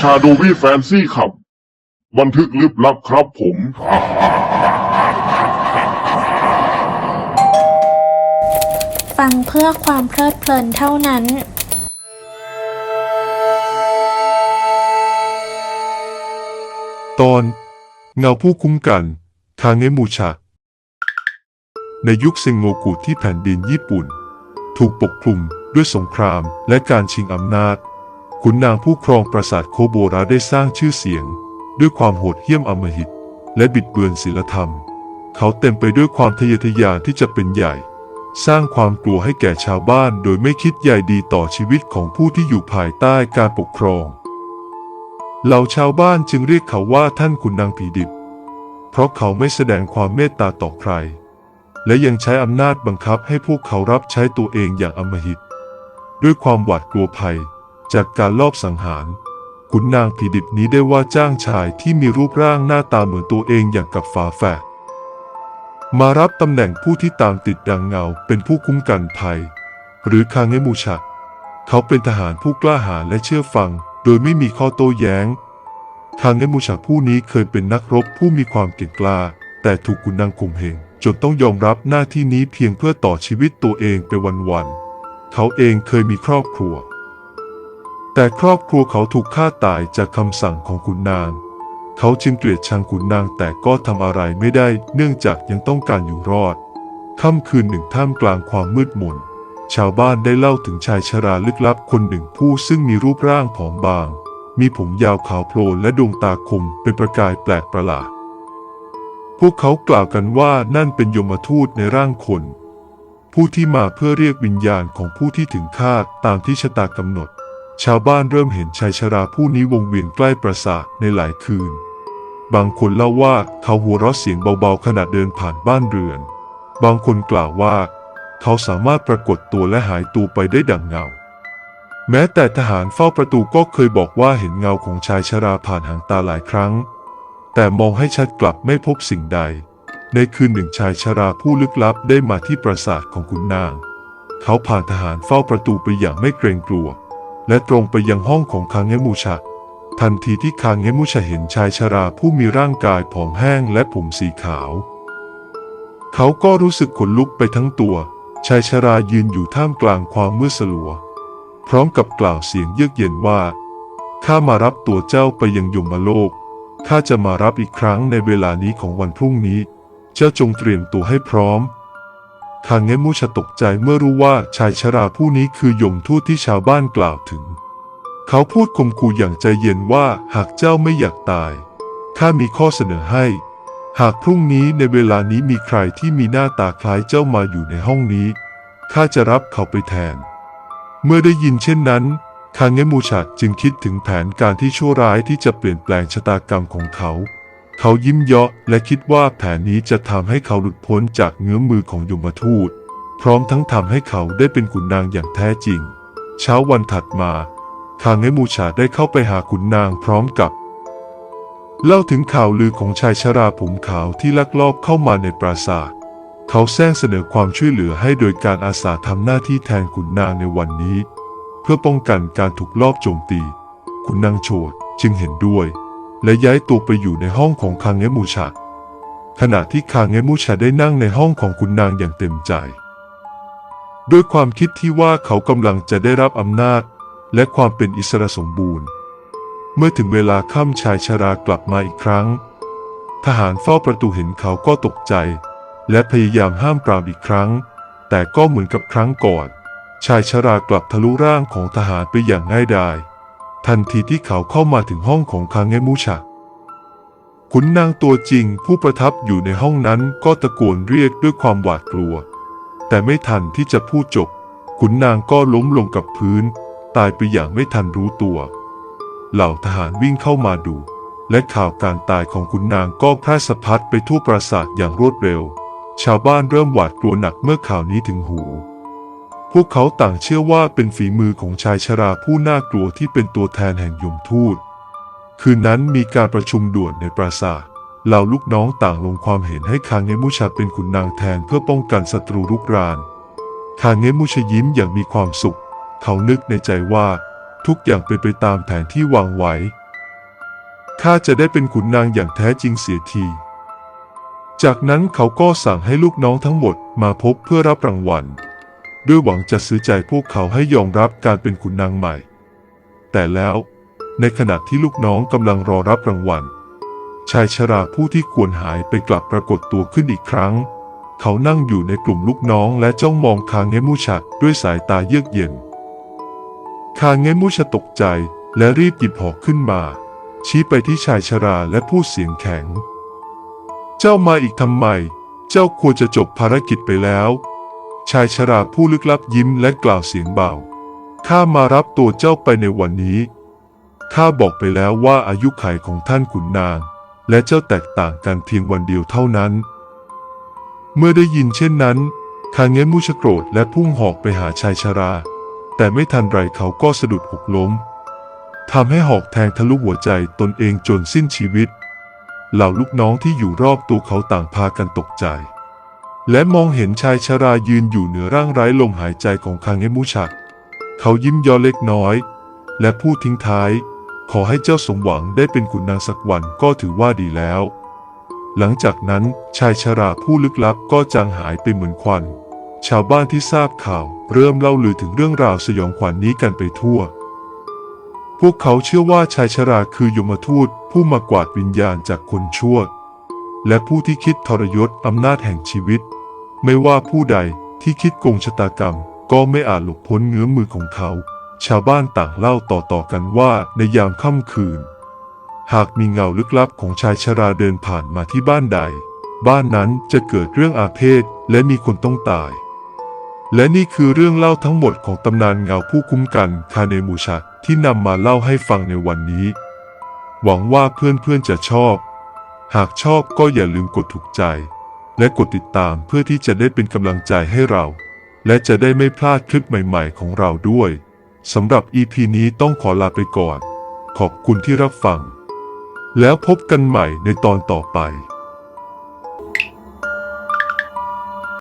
ชาโดวี่แฟนซี่ขับ บันทึกลึกลับครับผม ฟังเพื่อความเพลิดเพลินเท่านั้น ตอนเงาผู้คุ้มกันคางเงมูชะในยุคเซงโงกุที่แผ่นดินญี่ปุ่น ถูกปกคลุมด้วยสงครามและการชิงอำนาจ ขุนนางผู้ครองปราสาทโคโบราได้สร้างชื่อเสียง ด้วยความโหดเหี้ยมอมหิต และบิดเบือนศีลธรรม เขาเต็มไปด้วยความทะเยอทะยานที่จะเป็นใหญ่ สร้างความกลัวให้แก่ชาวบ้าน โดยไม่คิดใยดีต่อชีวิตของผู้ที่อยู่ภายใต้การปกครองเหล่าชาวบ้านจึงเรียกเขาว่าท่านขุนนางผีดิบ เพราะเขาไม่แสดงความเมตตาต่อใคร และยังใช้อำนาจบังคับให้พวกเขารับใช้ตัวเองอย่างอำมหิต ด้วยความหวาดกลัวภัย จากการลอบสังหารขุนนางผีดิบนี้ได้ว่าจ้างชายที่มีรูปร่างหน้าตาเหมือนตัวเองอย่างกับฝาแฝดมารับตำแหน่งผู้ที่ตามติดดังเงาเป็นผู้คุ้มกันภัย หรือคางเงมูชะเขาเป็นทหารผู้กล้าหาญและเชื่อฟัง โดยไม่มีข้อโต้แย้ง คางเงมูชะผู้นี้เคยเป็นนักรบผู้มีความเก่งกล้า แต่ถูกขุนนางข่มเหงจนต้องยอมรับหน้าที่นี้เพียงเพื่อต่อชีวิตตัวเองไปวันๆเขาเองเคยมีครอบครัว แต่ครอบครัวเขาถูกฆ่าตายจากคำสั่งของขุนนาง เขาจึงเกลียดชังขุนนางแต่ก็ทำอะไรไม่ได้เนื่องจากยังต้องการอยู่รอด ค่ำคืนหนึ่งท่ามกลางความมืดมน ชาวบ้านได้เล่าถึงชายชราลึกลับคนหนึ่งผู้ซึ่งมีรูปร่างผอมบาง มีผมยาวขาวโพลนและดวงตาคมเป็นประกายแปลกประหลาด พวกเขากล่าวกันว่านั่นเป็นยมทูตในร่างคน ผู้ที่มาเพื่อเรียกวิญญาณของผู้ที่ถึงคาดตามที่ชะตากำหนด ชาวบ้านเริ่มเห็นชายชราผู้นี้วงเวียนใกล้ปราสาทในหลายคืน บางคนเล่าว่าเขาหัวเราะเสียงเบาๆขณะเดินผ่านบ้านเรือน บางคนกล่าวว่า เขาสามารถปรากฏตัวและหายตัวไปได้ดังเงา แม้แต่ทหารเฝ้าประตูก็เคยบอกว่าเห็นเงาของชายชราผ่านหางตาหลายครั้ง แต่มองให้ชัดกลับไม่พบสิ่งใด ในคืนหนึ่งชายชราผู้ลึกลับได้มาที่ปราสาทของขุนนาง เขาผ่านทหารเฝ้าประตูไปอย่างไม่เกรงกลัว และตรงไปยังห้องของคางเงมูชะ ทันทีที่คางเงมูชะเห็นชายชราผู้มีร่างกายผอมแห้งและผมสีขาว เขาก็รู้สึกขนลุกไปทั้งตัว ชายชรายืนอยู่ท่ามกลางความมืดสลัว พร้อมกับกล่าวเสียงเยือกเย็นว่า ข้ามารับตัวเจ้าไปยังยมโลก ข้าจะมารับอีกครั้งในเวลานี้ของวันพรุ่งนี้ เจ้าจงเตรียมตัวให้พร้อม คางเงมูชะตกใจเมื่อรู้ว่าชายชราผู้นี้คือยมทูตที่ชาวบ้านกล่าวถึง เขาพูดข่มขู่อย่างใจเย็นว่าหากเจ้าไม่อยากตาย ข้ามีข้อเสนอให้ หากพรุ่งนี้ในเวลานี้มีใครที่มีหน้าตาคล้ายเจ้ามาอยู่ในห้องนี้ ข้าจะรับเขาไปแทน เมื่อได้ยินเช่นนั้นคางเงมูชะจึงคิดถึงแผนการที่ชั่วร้ายที่จะเปลี่ยนแปลงชะตากรรมของเขา เขายิ้มเยาะและคิดว่าแผนนี้จะทำให้เขาหลุดพ้นจากเงื้อมมือของยมทูต พร้อมทั้งทำให้เขาได้เป็นขุนนางอย่างแท้จริง เช้าวันถัดมาคางเงมูชาได้เข้าไปหาขุนนางพร้อมกับ เล่าถึงข่าวลือของชายชราผมขาวที่ลักลอบเข้ามาในปราสาท เขาแซงเสนอความช่วยเหลือให้โดยการอาสาทำหน้าที่แทนขุนนางในวันนี้ เพื่อป้องกันการถูกลอบโจมตี ขุนนางโฉดจึงเห็นด้วย และย้ายตัวไปอยู่ในห้องของคางเงมูชา ขณะที่คางเงมูชาได้นั่งในห้องของขุนนางอย่างเต็มใจ ด้วยความคิดที่ว่าเขากำลังจะได้รับอำนาจ และความเป็นอิสระสมบูรณ์ เมื่อถึงเวลาค่ำชายชรากลับมาอีกครั้ง ทหารเฝ้าประตูเห็นเขาก็ตกใจ และพยายามห้ามปรามอีกครั้ง แต่ก็เหมือนกับครั้งก่อน ชายชรากลับทะลุร่างของทหารไปอย่างง่ายดาย ทันทีที่เขาเข้ามาถึงห้องของคางเงมูชะขุนนางตัวจริงผู้ประทับอยู่ในห้องนั้นก็ตะโกนเรียกด้วยความหวาดกลัว แต่ไม่ทันที่จะพูดจบ ขุนนางก็ล้มลงกับพื้น ตายไปอย่างไม่ทันรู้ตัว เหล่าทหารวิ่งเข้ามาดู และข่าวการตายของขุนนางก็แพร่สะพัดไปทั่วปราสาทอย่างรวดเร็ว ชาวบ้านเริ่มหวาดกลัวหนักเมื่อข่าวนี้ถึงหู พวกเขาต่างเชื่อว่าเป็นฝีมือของชายชราผู้น่ากลัวที่เป็นตัวแทนแห่งยมทูต คืนนั้นมีการประชุมด่วนในปราสาทเหล่าลูกน้องต่างลงความเห็นให้คางเงมุชาเป็นขุนนางแทนเพื่อป้องกันศัตรูรุกรานคางเงมุชยิ้มอย่างมีความสุข เขานึกในใจว่า ทุกอย่างเป็นไปตามแผนที่วางไว้ข้าจะได้เป็นขุนนางอย่างแท้จริงเสียทีจากนั้นเขาก็สั่งให้ลูกน้องทั้งหมดมาพบเพื่อรับรางวัล ด้วยหวังจะซื้อใจพวกเขาให้ยอมรับการเป็นขุนนางใหม่ แต่แล้วในขณะที่ลูกน้องกำลังรอรับรางวัล ชายชราผู้ที่ควรหายไปกลับปรากฏตัวขึ้นอีกครั้ง เขานั่งอยู่ในกลุ่มลูกน้องและจ้องมองคางเงมูชะด้วยสายตาเยือกเย็น คางเงมูชะตกใจและรีบหยิบหอกขึ้นมา ชี้ไปที่ชายชราและพูดเสียงแข็ง เจ้ามาอีกทำไม เจ้าควรจะจบภารกิจไปแล้ว ชายชราผู้ลึกลับยิ้มและกล่าวเสียงเบา ข้ามารับตัวเจ้าไปในวันนี้ ข้าบอกไปแล้วว่าอายุขัยของท่านขุนนาง และเจ้าแตกต่างกันเพียงวันเดียวเท่านั้น เมื่อได้ยินเช่นนั้นคางเงมุชโกรธและพุ่งหอกไปหาชายชรา แต่ไม่ทันไรเขาก็สะดุดหกล้มทำให้หอกแทงทะลุหัวใจตนเองจนสิ้นชีวิต เหล่าลูกน้องที่อยู่รอบตัวเขาต่างพากันตกใจ และมองเห็นชายชรายืนอยู่เหนือร่างไร้ลมหายใจของคางเงมุชะเขายิ้มเยอเล็กน้อย และพูดทิ้งท้าย ขอให้เจ้าสมหวังได้เป็นขุนนางสักวันก็ถือว่าดีแล้ว หลังจากนั้นชายชราผู้ลึกลับก็จางหายไปเหมือนควัน ชาวบ้านที่ทราบข่าวเริ่มเล่าลือถึงเรื่องราวสยองขวัญนนี้กันไปทั่ว พวกเขาเชื่อว่าชายชราคือยมทูตผู้มากวาดวิญญาณจากคนชั่ว และผู้ที่คิดทรยศอำนาจแห่งชีวิต ไม่ว่าผู้ใดที่คิดโกงชะตากรรม ก็ไม่อาจหลบพ้นเงื้อมมือของเขา ชาวบ้านต่างเล่าต่อๆกันว่าในยามค่ำคืน หากมีเงาลึกลับของชายชราเดินผ่านมาที่บ้านใด บ้านนั้นจะเกิดเรื่องอาเพศและมีคนต้องตาย และนี่คือเรื่องเล่าทั้งหมดของตำนานเงาผู้คุ้มกันคาเนมูชะที่นำมาเล่าให้ฟังในวันนี้ หวังว่าเพื่อนๆจะชอบ หากชอบก็อย่าลืมกดถูกใจ และกดติดตามเพื่อที่จะได้เป็นกำลังใจให้เรา และจะได้ไม่พลาดคลิปใหม่ๆของเราด้วยสำหรับ EP นี้ต้องขอลาไปก่อน ขอบคุณที่รับฟัง แล้วพบกันใหม่ในตอนต่อไป